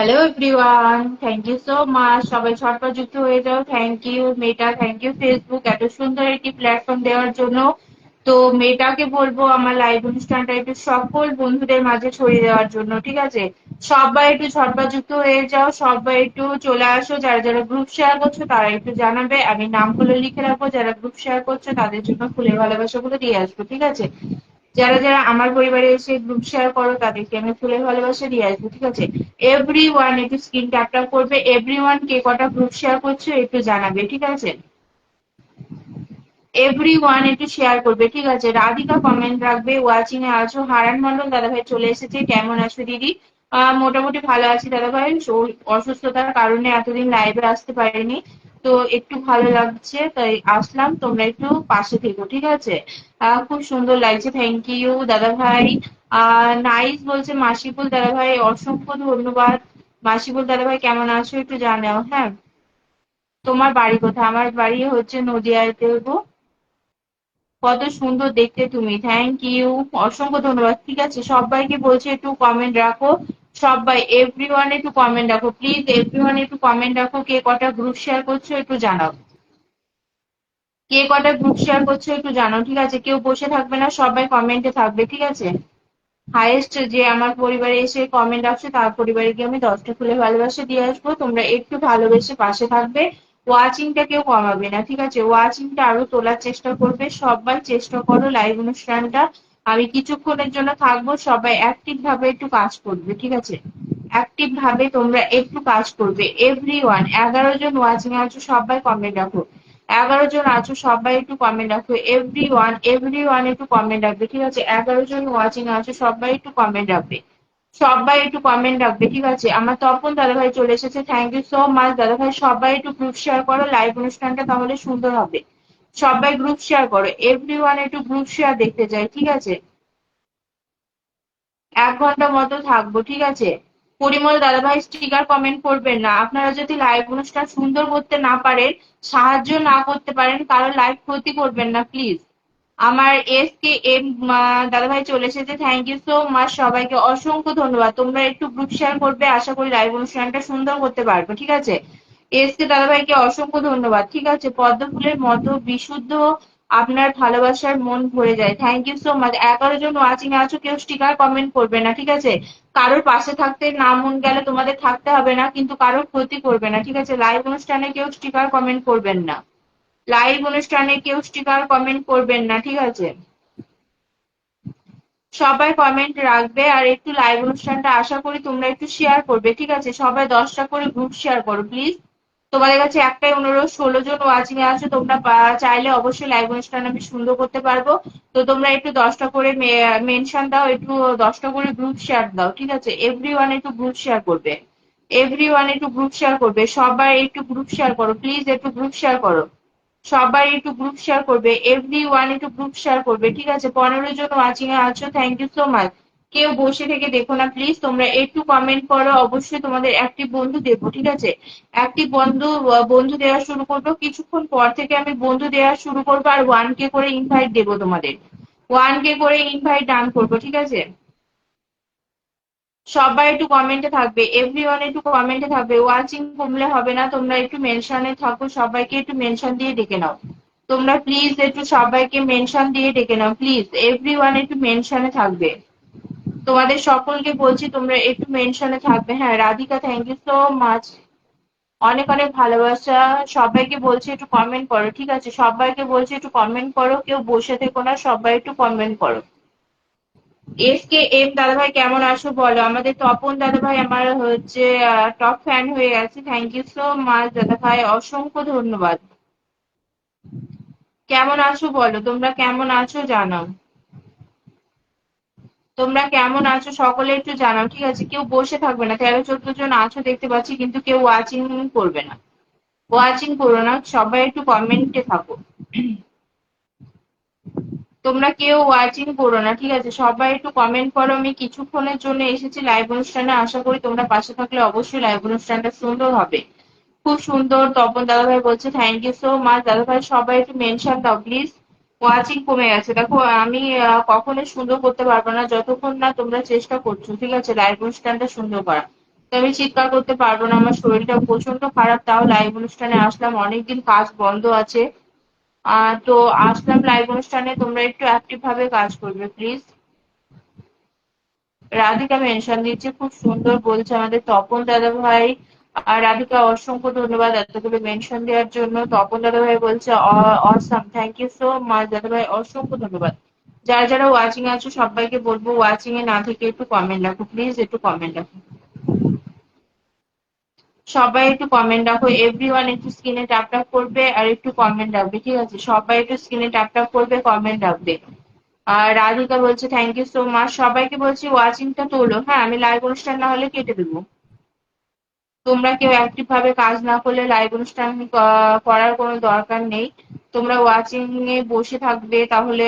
Hello everyone thank you so much সবাই ঝটপট যুক্ত হয়ে যাও। Thank you Meta thank you Facebook এত সুন্দর একটি প্ল্যাটফর্ম দেওয়ার জন্য। তো মেটাকে বলব, আমার লাইভ অনুষ্ঠানটা একটু সকল বন্ধুদের মাঝে ছড়িয়ে দেওয়ার জন্য, ঠিক আছে? সবাই একটু ঝটপট যুক্ত হয়ে যাও। সবাই একটু চলে আসো। যারা যারা গ্রুপ শেয়ার করছ, তারা একটু জানাবে। আমি নামগুলো লিখে রাখব। যারা গ্রুপ শেয়ার করছ, তাদের জন্য ফুলের ভালোবাসাগুলো দিয়ে আসব, ঠিক আছে? যারা যারা আমার পরিবারে এসে গ্রুপ শেয়ার করো, তাদেরকে আমি ফুলের ভালোবাসা দিয়ে আসব, ঠিক আছে? এভরি ওয়ান একটু স্ক্রিন ট্যাপ ট্যাপ করবে এভরি ওয়ান কে কটা গ্রুপ শেয়ার করছ একটু জানাবে, ঠিক আছে? এভরি ওয়ান একটু শেয়ার করবে, ঠিক আছে? রাধিকা কমেন্ট রাখবে ওয়াচিং এ আছো, হারান মন্ডল দাদা ভাই চলে এসেছে, কেমন আছো দিদি? মোটামুটি ভালো আছি দাদা ভাই অসুস্থতার কারণে এতদিন লাইভে আসতে পারিনি। তো একটু ভালো লাগছে, তাই আসলাম, তোমরা একটু পাশে থেকো, ঠিক আছে? খুব সুন্দর লাগছে থ্যাংক ইউ দাদা ভাই নাইস বলছে মাসিপুল দাদা ভাই অসংখ্য ধন্যবাদ। মাসিপুল দাদা ভাই কেমন আছো? একটু জানাও হ্যাঁ? তোমার বাড়ি কোথায়? আমার বাড়ি হচ্ছে নদিয়ায় গো কত সুন্দর দেখতে তুমি থ্যাংক ইউ অসংখ্য ধন্যবাদ, ঠিক আছে? সবাইকে বলছি একটু কমেন্ট রাখো। সবাই এভরি ওয়ান একটু কমেন্ট রাখো। প্লিজ এভরি ওয়ান একটু কমেন্ট রাখো, কে কটা গ্রুপ শেয়ার করছ একটু জানাও। কে কটা গ্রুপ শেয়ার করছ একটু জানাও, ঠিক আছে? কেউ বসে থাকবে না, সবাই কমেন্টে থাকবে, ঠিক আছে? হাইয়েস্ট যে আমার পরিবারে এসে কমেন্ট আসছে তার পরিবারে গিয়ে আমি দশটা ফুলে ভালোবাসে দিয়ে আসব। তোমরা একটু ভালোবেসে পাশে থাকবে। ওয়াচিংটা কেউ কমাবে না, ঠিক আছে? ওয়াচিংটা আরও তোলার চেষ্টা করবে। সবাই চেষ্টা করো লাইভ অনুষ্ঠানটা আমি কিছুক্ষণের জন্য থাকব, সবাই অ্যাক্টিভ ভাবে একটু কাজ করবে, ঠিক আছে? অ্যাক্টিভ ভাবে তোমরা একটু কাজ করবে। এভরি ওয়ান এগারো জন ওয়াচিং আছো, সবাই কমেন্ট রাখো। এগারো জন আছো, সবাই একটু কমেন্ট রাখো। এভরি ওয়ান এভরি ওয়ান একটু কমেন্ট রাখবে, ঠিক আছে? এগারো জন ওয়াচিং আছো, সবাই একটু কমেন্ট রাখবে। সবাই একটু কমেন্ট রাখবে, ঠিক আছে? আমার তপন দাদাভাই চলে এসেছে থ্যাংক ইউ সো মাচ দাদাভাই, সবাই একটু গ্রুপ শেয়ার করো লাইভ অনুষ্ঠানটা তাহলে সুন্দর হবে। সবাই গ্রুপ শেয়ার করো। এভরি ওয়ান একটু গ্রুপ শেয়ার দেখতে চাই, ঠিক আছে? এক ঘণ্টা মতো থাকব, ঠিক আছে? পরিমল দাদাভাই স্টিকার কমেন্ট করবেন না। আপনারা যদি লাইভ অনুষ্ঠান সুন্দর করতে না পারেন, সাহায্য না করতে পারেন কারও লাইভ ক্ষতি করবেন না প্লিজ আমার এস কে এম দাদাভাই চলে এসেছে থ্যাংক ইউ সো মাচ সবাইকে। অসংখ্য ধন্যবাদ। তোমরা একটু গ্রুপ শেয়ার করবে, আশা করি লাইভ অনুষ্ঠানটা সুন্দর করতে পারব, ঠিক আছে? এস কে দাদাভাইকে অসংখ্য ধন্যবাদ। ঠিক আছে পদ্ম ফুলের মতো বিশুদ্ধ আপনার ভালোবাসার মন ভরে যায়। থ্যাংক ইউ সো মাচ এগারো জন ওয়াচিং আছো, কেউ স্টিকার কমেন্ট করবে না, ঠিক আছে? কারোর পাশে থাকতে না মন গেলে তোমাদের থাকতে হবে না, কিন্তু কারোর ক্ষতি করবে না, ঠিক আছে? লাইভ অনুষ্ঠানে কেউ স্টিকার কমেন্ট করবেন না। লাইভ অনুষ্ঠানে কেউ স্টিকার কমেন্ট করবেন না, ঠিক আছে? সবাই কমেন্ট রাখবে আর একটু লাইভ অনুষ্ঠানটা আশা করি তোমরা একটু শেয়ার করবে, ঠিক আছে? সবাই দশটা করে গ্রুপ শেয়ার করো প্লিজ তোমাদের কাছে একটাই অনুরোধ, ষোলো জন ওয়াচিং এ আছো, তোমরা চাইলে অবশ্যই লাইভ অনুষ্ঠান আমি সুন্দর করতে পারব। তো তোমরা একটু দশটা করে মেনশন দাও, একটু দশটা করে গ্রুপ শেয়ার দাও, ঠিক আছে? এভরি ওয়ান একটু গ্রুপ শেয়ার করবে। এভরি ওয়ান একটু গ্রুপ শেয়ার করবে। সবাই একটু গ্রুপ শেয়ার করো প্লিজ একটু গ্রুপ শেয়ার করো। সবাই একটু গ্রুপ শেয়ার করবে এভরি ওয়ান একটু গ্রুপ শেয়ার করবে, ঠিক আছে? পনেরো জন ওয়াচিং এ আছো থ্যাংক ইউ সো মাচ কেউ বসে থেকে দেখো না প্লিজ তোমরা একটু কমেন্ট করো। অবশ্যই তোমাদের একটি বন্ধু দেবো, ঠিক আছে? একটি বন্ধু বন্ধু দেওয়া শুরু করব। কিছুক্ষণ পর থেকে আমি বন্ধু দেওয়া শুরু করব আর ওয়ান কে করে ইনভাইট দেবো তোমাদের। ওয়ান কে করে ইনভাইট ডান করব, ঠিক আছে? সবাই একটু কমেন্টে থাকবে এভরি ওয়ান একটু কমেন্টে থাকবে। ওয়াচিং কমলে হবে না, তোমরা একটু মেনশনে থাকো, সবাইকে একটু মেনশন দিয়ে ডেকে নাও। তোমরা প্লিজ একটু সবাইকে মেনশন দিয়ে ডেকে নাও প্লিজ এভরি ওয়ান একটু মেনশনে থাকবে। তোমাদের সকলকে বলছি, তোমরা একটু মেনশনে থাকবে। হ্যাঁ Radhika thank you so much অনেক অনেক ভালোবাসা। সবাইকে বলছি, একটু কমেন্ট করো, ঠিক আছে? সবাইকে বলছি, একটু কমেন্ট করো। কেউ বসে থেকো না, সবাই একটু কমেন্ট করো। এস কে এম দাদাভাই, কেমন আছো বলো? আমাদের তপন দাদাভাই আমার হচ্ছে টপ ফ্যান হয়ে গেছে। থ্যাংক ইউ সো মাচ দাদাভাই, অসংখ্য ধন্যবাদ। কেমন আছো বলো? তোমরা কেমন আছো জানাও। তোমরা কেমন আছো সকলে একটু জানাও, ঠিক আছে? কেউ বসে থাকবে না, তেরো, চোদ্দ জন আছো দেখতে পাচ্ছি, কিন্তু কেউ ওয়াচিং করবে না। ওয়াচিং করো না, সবাই একটু কমেন্টে থাকো। তোমরা কেউ ওয়াচিং করো না, ঠিক আছে? সবাই একটু কমেন্ট করো, আমি কিছুক্ষণের জন্য এসেছি লাইভ অনুষ্ঠানে, আশা করি তোমরা পাশে থাকলে অবশ্যই লাইভ অনুষ্ঠানটা সুন্দর হবে। খুব সুন্দর, তপন দাদাভাই বলছে থ্যাংক ইউ সো মাচ দাদাভাই, সবাই একটু মেনশন দাও প্লিজ ওয়াচিং কমে গেছে। দেখো, আমি কখনোই সুন্দর করতে পারব না। যতক্ষণ না তোমরা চেষ্টা করছ, ঠিক আছে? লাইভ অনুষ্ঠানটা সুন্দর করা। তো আমি চিৎকার করতে পারব না, আমার শরীরটা প্রচণ্ড খারাপ। তাও লাইভ অনুষ্ঠানে আসলাম, অনেকদিন কাজ বন্ধ আছে। তো আসলাম লাইভ অনুষ্ঠানে, তোমরা একটু অ্যাক্টিভ ভাবে কাজ করবে প্লিজ রাধিকা মেনশন দিচ্ছে, খুব সুন্দর বলছে আমাদের তপন দাদা ভাই আর রাধিকা, অসংখ্য ধন্যবাদ এতগুলো মেনশন দেওয়ার জন্য। তপন দাদা ভাই বলছে awesome thank you so much দাদা ভাই অসংখ্য ধন্যবাদ। যারা যারা ওয়াচিং আছো, সবাইকে বলব ওয়াচিং এ না থেকে একটু কমেন্ট রাখো প্লিজ একটু কমেন্ট রাখো। সবাই একটু কমেন্ট রাখো এভরি ওয়ান একটু স্ক্রিনে ট্যাপ ট্যাপ করবে আর একটু কমেন্ট রাখবে, ঠিক আছে? সবাই একটু স্ক্রিনে ট্যাপ ট্যাপ করবে কমেন্ট রাখবে। আর রাধিকা বলছে থ্যাংক ইউ সো মাচ সবাইকে বলছি ওয়াচিংটা তোলো। হ্যাঁ আমি লাইভ অনুষ্ঠান না হলে কেটে দেবো। তোমরা কেউ অ্যাক্টিভ ভাবে কাজ না করলে লাইভ অনুষ্ঠান করার কোনো দরকার নেই। তোমরা ওয়াচিং এ বসে থাকবে, তাহলে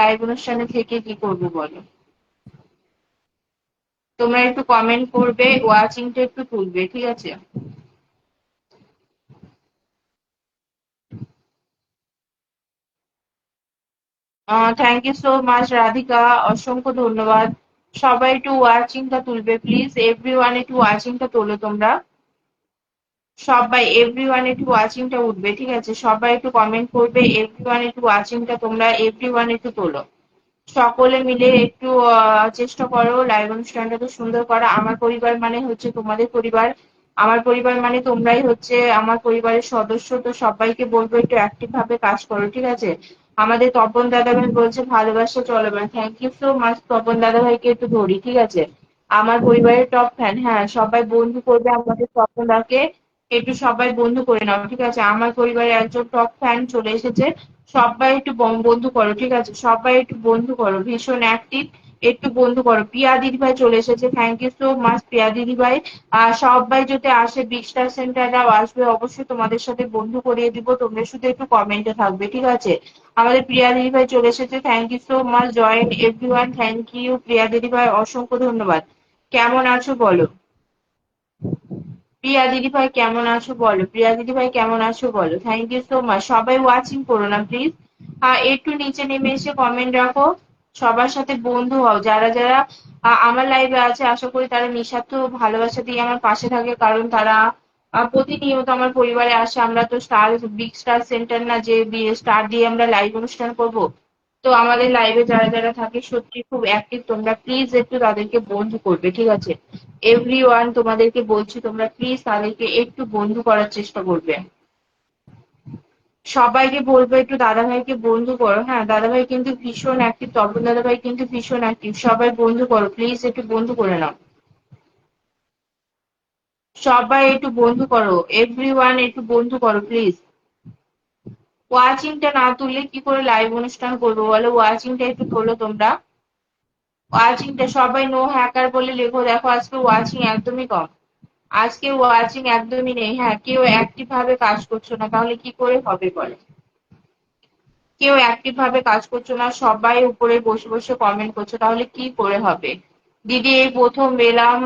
লাইভ অনুষ্ঠানে থেকে কি করবে বলো? তোমরা একটু কমেন্ট করবে ওয়াচিংটা একটু তুলবে, ঠিক আছে? Thank you so much Radhika. অসংখ্য ধন্যবাদ। সবাই একটু ওয়াচিংটা তুলবে প্লিজ এভরি ওয়ান একটু ওয়াচিংটা তোলো তোমরা। সবাই এভরি ওয়ান একটু ওয়াচিংটা উঠবে, ঠিক আছে? সবাই একটু কমেন্ট করবে এভরি ওয়ান একটু ওয়াচিংটা তোমরা এভরি ওয়ান একটু তোলো। সকলে মিলে একটু চেষ্টা করো লাইভ অনুষ্ঠানটা তো সুন্দর করা। আমার পরিবার মানে হচ্ছে তোমাদের পরিবার। আমার পরিবার মানে তোমরাই হচ্ছে আমার পরিবারের সদস্য, তো সবাইকে বলব একটু অ্যাক্টিভ ভাবে কাজ করো, ঠিক আছে? আমাদের তপন দাদা ভাই বলছে, ভালোবাসা চলবে thank you so much Tapan দাদা ভাইকে একটু ধরি, ঠিক আছে? আমার পরিবারের টপ ফ্যান হ্যাঁ সবাই বন্ধু করবে আমাদের তপন দাকে। একটু সবাই বন্ধু করে নাও, ঠিক আছে? আমার পরিবারে একজন টপ ফ্যান চলে এসেছে। সবাই একটু বন্ধু করো, ঠিক আছে? সবাই একটু বন্ধু করো, ভীষণ অ্যাক্টিভ একটু বন্ধু করো। পিয়া দিদি ভাই চলে এসেছে thank you so much Piya দিদি ভাই। আর সবাই যদি আসে বিগ স্টার সেন্টাররাও আসবে অবশ্যই তোমাদের সাথে বন্ধু করিয়ে দিব। তোমরা শুধু একটু কমেন্টে থাকবে, ঠিক আছে? আমাদের প্রিয়া দিদি ভাই চলে এসেছে thank you so much join everyone thank you Priya দিদি ভাই, অসংখ্য ধন্যবাদ। কেমন আছো বলো? প্রিয়া দিদি ভাই কেমন আছো বলো? প্রিয়া দিদি ভাই কেমন আছো বলো? থ্যাংক ইউ সো মাচ সবাই ওয়াচিং করো না প্লিজ একটু নিচে নেমে এসে কমেন্ট রাখো। সবার সাথে বন্ধু হও। যারা যারা আমার লাইভে আছে, আশা করি তারা নিঃস্বার্থ ভালোবাসা দিয়ে আমার পাশে থাকে। কারণ তারা প্রতিনিয়ত আমার পরিবারে আসে। আমরা তো স্টার বিগ স্টার সেন্টার না, যে স্টার দিয়ে আমরা লাইভ অনুষ্ঠান করব। তো আমাদের লাইভে যারা যারা থাকে, সত্যি খুব অ্যাক্টিভ তোমরা প্লিজ একটু তাদেরকে বন্ধু করবে, ঠিক আছে? এভরি ওয়ান তোমাদেরকে বলছি, তোমরা প্লিজ তাদেরকে একটু বন্ধু করার চেষ্টা করবে। সবাইকে বলব, একটু দাদা ভাইকে বন্ধু করো হ্যাঁ? দাদা ভাই কিন্তু ভীষণ অ্যাক্টিভ তপন দাদা ভাই কিন্তু ভীষণ অ্যাক্টিভ সবাই বন্ধু করো প্লিজ একটু বন্ধু করে নাও। সবাই একটু বন্ধু করো এভরি ওয়ান একটু বন্ধু করো প্লিজ ওয়াচিংটা না তুললে কি করে লাইভ অনুষ্ঠান করব বলো? ওয়াচিংটা একটু তোলো তোমরা। ওয়াচিংটা, সবাই নো হ্যাকার বলে লেখো। দেখো, আজকে ওয়াচিং একদমই কম। আজকে ওয়াচিং একদমই নেই। হ্যাঁ কেউ অ্যাক্টিভ ভাবে কাজ করছ না, তাহলে কি করে হবে বলে? কেউ অ্যাক্টিভ ভাবে কাজ করছ না, সবাই উপরে বসে বসে কমেন্ট করছ, তাহলে কি করে হবে? দিদি, এই প্রথম এলাম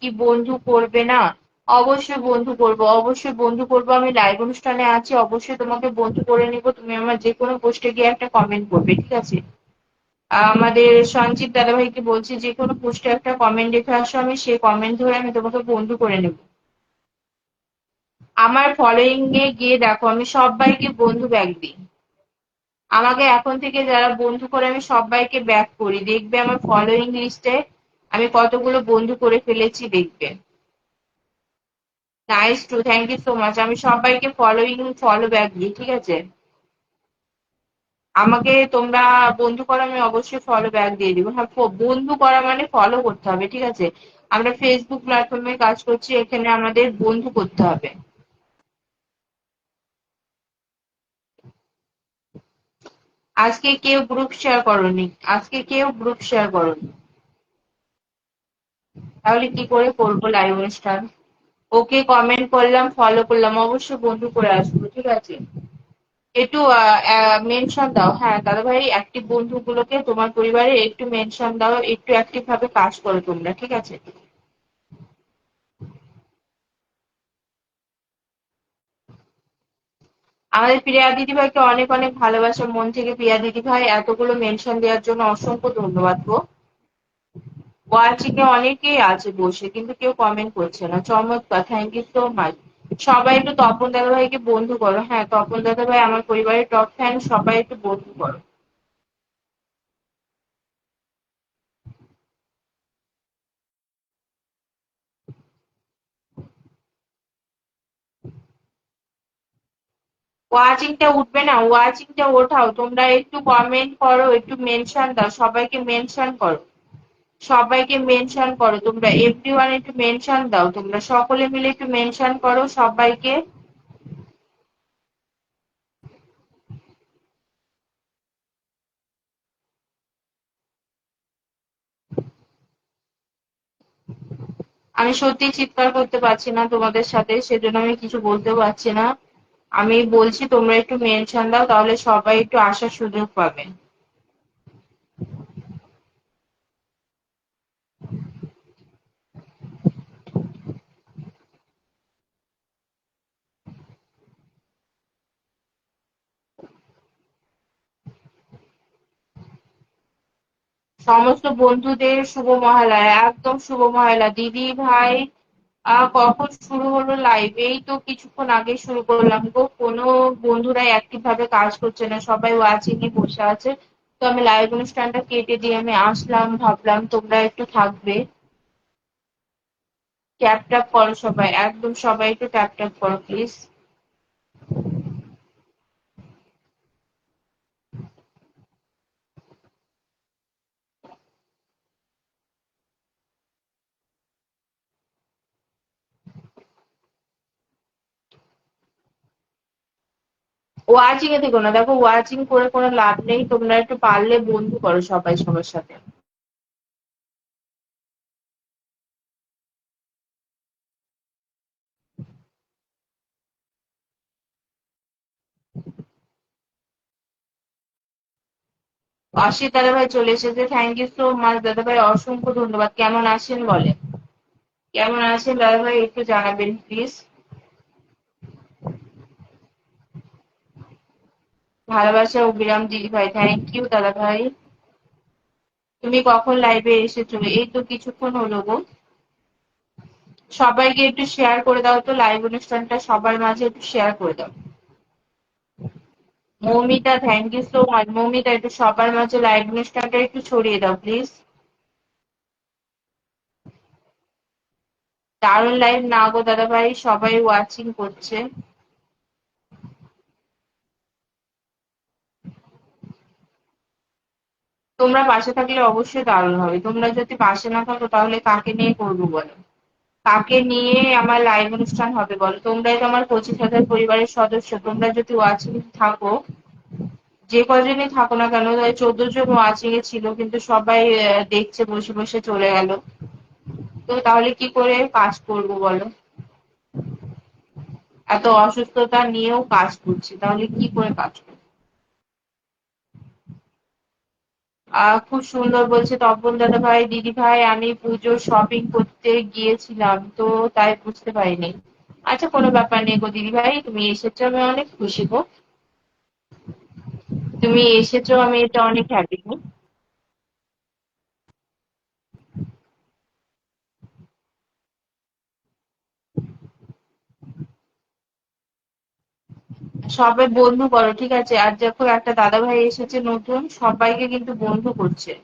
কি বন্ধু করবে না? অবশ্যই বন্ধু করব, অবশ্যই বন্ধু করব। আমি লাইভ অনুষ্ঠানে আছি, অবশ্যই তোমাকে বন্ধু করে নিব। তুমি আমার যে কোনো পোস্টে গিয়ে একটা কমেন্ট করবে, ঠিক আছে? আমাদের সঞ্চিত দাদাভাইকে বলছি যে কোনো পোস্টে একটা কমেন্ট রেখে আসো আমি সেই কমেন্ট ধরে আমি তোমাকে বন্ধু করে নেব। আমার ফলোয়িং এ গিয়ে দেখো, আমি সবাইকে বন্ধু ব্যাগ দিই। আমাকে এখন থেকে যারা বন্ধু করে আমি সবাইকে ব্যাক করি। দেখবে আমার ফলোয়িং লিস্টে আমি কতগুলো বন্ধু করে ফেলেছি, দেখবে। Nice to thank you so much আমি সবাইকে ফলোইং ফলো ব্যাক দিই, ঠিক আছে? আমাকে তোমরা বন্ধু করা আমি অবশ্যই ফলো ব্যাক দিয়ে দিব। হ্যাঁ বন্ধু করা মানে ফলো করতে হবে, ঠিক আছে? আমরা ফেসবুক প্ল্যাটফর্মে কাজ করছি, এখানে আমাদের বন্ধু করতে হবে। আজকে কেউ গ্রুপ শেয়ার করনি, আজকে কেউ গ্রুপ শেয়ার করনি। তাহলে কি করে করব লাইভ অনুষ্ঠান? ওকে কমেন্ট করলাম ফলো করলাম অবশ্যই বন্ধু করে আসব, ঠিক আছে? একটু মেনশন দাও। হ্যাঁ দাদা ভাই অ্যাক্টিভ বন্ধুগুলোকে তোমার পরিবারে একটু মেনশন দাও, একটু অ্যাক্টিভ ভাবে কাজ করো তোমরা, ঠিক আছে? আমাদের প্রিয়া দিদি ভাইকে অনেক অনেক ভালোবাসা, মন থেকে প্রিয়া দিদি ভাই এতগুলো মেনশন দেওয়ার জন্য অসংখ্য ধন্যবাদ গো। ওয়াচিং এ অনেকেই আছে বসে, কিন্তু কেউ কমেন্ট করছে না। চমৎকার থ্যাংক ইউ সো মাচ সবাই একটু তপন দাদা ভাইকে বন্ধু করো। হ্যাঁ তপন দাদা ভাই আমার পরিবারের টপ ফ্যান সবাই একটু বন্ধু করো। ওয়াচিংটা উঠবে না, ওয়াচিংটা ওঠাও। তোমরা একটু কমেন্ট করো, একটু মেনশন দাও, সবাইকে মেনশন করো। সবাইকে মেনশন করো। তোমরা এভরি ওয়ান একটু মেনশন দাও। তোমরা সকলে মিলে একটু মেনশন করো সবাইকে। আমি সত্যি চিৎকার করতে পারছি না তোমাদের সাথে, সেজন্য আমি কিছু বলতে পারছি না। আমি বলছি তোমরা একটু মেনশন দাও, তাহলে সবাই একটু আসার সুযোগ পাবে। সমস্ত বন্ধুদের শুভ মহালয়া, একদম শুভ মহালয়া। দিদি, ভাই কখন শুরু হলো লাইভ এই তো কিছুক্ষণ আগে শুরু করলাম গো। কোনো বন্ধুরাই অ্যাক্টিভ ভাবে কাজ করছে না, সবাই ওয়াচিং এ বসে আছে। তো আমি লাইভ অনুষ্ঠানটা কেটে দিয়ে আমি আসলাম, ভাবলাম তোমরা একটু থাকবে। ট্যাপ ট্যাপ করো সবাই, একদম সবাই একটু ট্যাপ ট্যাপ করো প্লিজ ওয়াচিং এ থেকো না, দেখো ওয়াচিং করে কোনো লাভ নেই, তোমরা একটু পারলে বন্ধু করো সবাই সবার সাথে। অসিত দাদা ভাই চলে এসেছে থ্যাংক ইউ সো মাচ দাদা ভাই, অসংখ্য ধন্যবাদ। কেমন আছেন বলে কেমন আছেন দাদা ভাই, একটু জানাবেন প্লিজ ভালোবাসা অবিরাম দিদি ভাই থ্যাংক ইউ দাদা ভাই। তুমি কখন লাইভে এসেছ? এই তো কিছুক্ষণ হলো গো। সবাইকে একটু শেয়ার করে দাও তো লাইভ অনুষ্ঠানটা সবার মাঝে একটু শেয়ার করে দাও। Moumita thank you so much Moumita, একটু সবার মাঝে লাইভ অনুষ্ঠানটা একটু ছড়িয়ে দাও প্লিজ দারুণ লাইভ না গো দাদা ভাই, সবাই ওয়াচিং করছে। তোমরা পাশে থাকলে অবশ্যই দারুণ হবে। তোমরা যদি পাশে না থাকো, তাহলে কাকে নিয়ে করব বলো? কাকে নিয়ে আমার লাইভ অনুষ্ঠান হবে বলো? তোমরাই তো আমার পঁচিশ হাজার পরিবারের সদস্য। তোমরা যদি ওয়াচিং থাকো, যে কজনই থাকো না কেন চোদ্দ জন ওয়াচিং এ ছিল, কিন্তু সবাই দেখছে, বসে বসে চলে গেল। তো তাহলে কি করে কাজ করব বলো? এত অসুস্থতা নিয়েও কাজ করছি, তাহলে কি করে কাজ করব? খুব সুন্দর বলছে, তপন দাদা ভাই, দিদি ভাই, আমি পুজোর শপিং করতে গিয়েছিলাম, তো তাই বুঝতে পারিনি। আচ্ছা কোনো ব্যাপার নেই গো দিদি ভাই, তুমি এসেছ, আমি অনেক খুশি গো। তুমি এসেছ, আমি এটা অনেক হ্যাপি গো। সবাই বন্ধু করো, ঠিক আছে? আর যখন একটা দাদা ভাই এসেছে নতুন, সবাইকে কিন্তু বন্ধু করছে।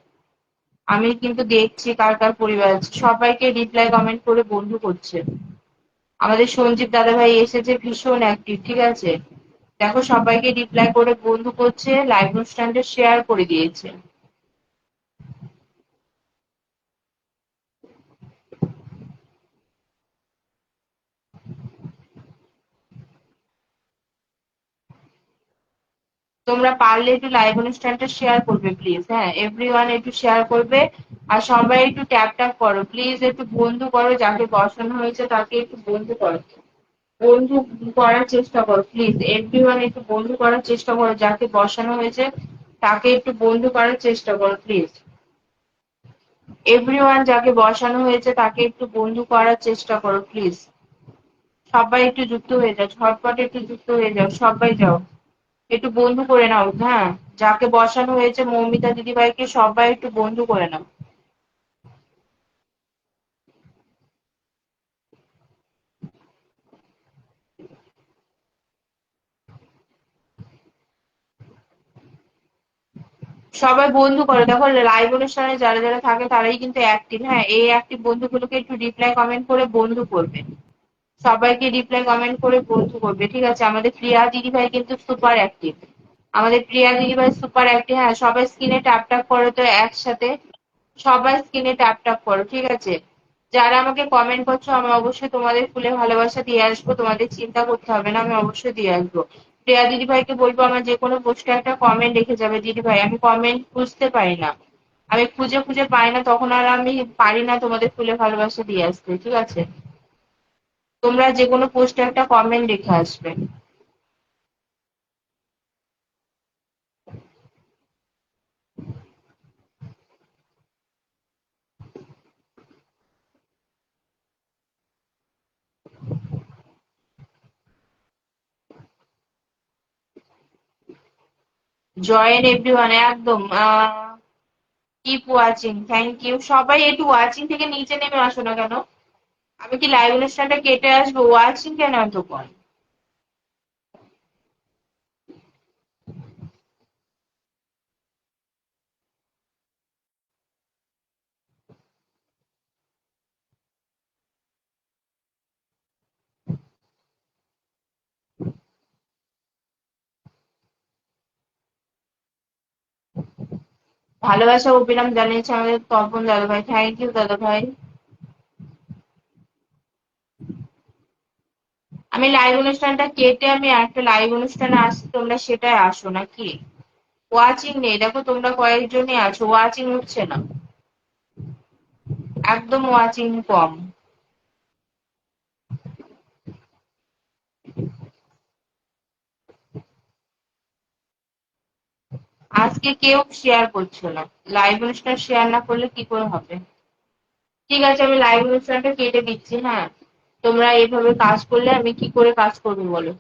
আমি কিন্তু দেখছি কার কার পরিবার আছে। সবাইকে রিপ্লাই কমেন্ট করে বন্ধু করছে। আমাদের সঞ্জীব দাদা ভাই এসেছে, ভীষণ অ্যাক্টিভ ঠিক আছে? দেখো, সবাইকে রিপ্লাই করে বন্ধু করছে লাইভ অনুষ্ঠানটা শেয়ার করে দিয়েছে। তোমরা পারলে একটু লাইভ অনুষ্ঠানটা শেয়ার করবে প্লিজ হ্যাঁ? এভরি একটু শেয়ার করবে আর সবাই একটু ট্যাপ ট্যাপ করো প্লিজ একটু বন্ধু করো, যাকে বসানো হয়েছে তাকে একটু বন্ধু করো। বন্ধু করার চেষ্টা করো প্লিজ এভরি একটু বন্ধু করার চেষ্টা করো, যাকে বসানো হয়েছে তাকে একটু বন্ধু করার চেষ্টা করো প্লিজ এভরি যাকে বসানো হয়েছে তাকে একটু বন্ধু করার চেষ্টা করো প্লিজ সবাই একটু যুক্ত হয়ে যাও, ঝটপট একটু যুক্ত হয়ে যাও, সবাই যাও। একটু বন্ধু করে নাও হ্যাঁ? যাকে বসানো হয়েছে মৌমিতা দিদিভাইকে সবাই একটু বন্ধু করে নাও। সবাই বন্ধু করে, দেখো লাইভ অনুষ্ঠানে যারা যারা থাকে তারাই কিন্তু অ্যাক্টিভ হ্যাঁ? এই অ্যাক্টিভ বন্ধুগুলোকে একটু রিপ্লাই কমেন্ট করে বন্ধু করবেন সবাইকে রিপ্লাই কমেন্ট করে বন্ধু করবে, ঠিক আছে? আমাদের প্রিয়া দিদি ভাই কিন্তু সুপার অ্যাক্টিভ আমাদের প্রিয়া দিদি ভাই সুপার অ্যাক্টিভ হ্যাঁ সবাই স্ক্রিনে ট্যাপ ট্যাপ করো তো একসাথে। সবাই স্ক্রিনে ট্যাপ ট্যাপ করো, ঠিক আছে? যারা আমাকে কমেন্ট করছ, আমি অবশ্যই তোমাদের ফুলে ভালোবাসা দিয়ে আসব, তোমাদের চিন্তা করতে হবে না, আমি অবশ্যই দিয়ে আসব। প্রিয়া দিদি ভাইকে বলব, আমার যে কোনো পোস্টে একটা কমেন্ট রেখে যাবে দিদি ভাই, আমি কমেন্ট খুঁজতে পারি না। আমি খুঁজে খুঁজে পাই না, তখন আর আমি পারি না তোমাদের ফুলে ভালোবাসা দিয়ে আসতে, ঠিক আছে? তোমরা যে কোনো পোস্টে একটা কমেন্ট রেখে আসবে। জয়েন এভরিওয়ান একদম কিপ ওয়াচিং থ্যাংক ইউ সবাই একটু ওয়াচিং থেকে নিচে নেমে আসো না কেন? আমি কি লাইভ অনুষ্ঠানটা কেটে আসব? ওয়াচিং কেন এতক্ষণ? ভালোবাসা অবিরাম জানিয়েছে আমাদের তপন দাদা ভাই থ্যাংক ইউ দাদা ভাই আমি লাইভ অনুষ্ঠানটা কেটে আমি একটা লাইভ অনুষ্ঠানে আসছি তোমরা সেটাই আসো নাকি? ওয়াচিং নেই, দেখো তোমরা কয়েকজনই আছো ওয়াচিং হচ্ছে না। একদম ওয়াচিং কম। আজকে কেউ শেয়ার করছে না। লাইভ অনুষ্ঠান শেয়ার না করলে কি করে হবে? ঠিক আছে, আমি লাইভ অনুষ্ঠানটা কেটে দিচ্ছি হ্যাঁ। তোমরা এভাবে কাজ করলে আমি কি করে কাজ করব বলো?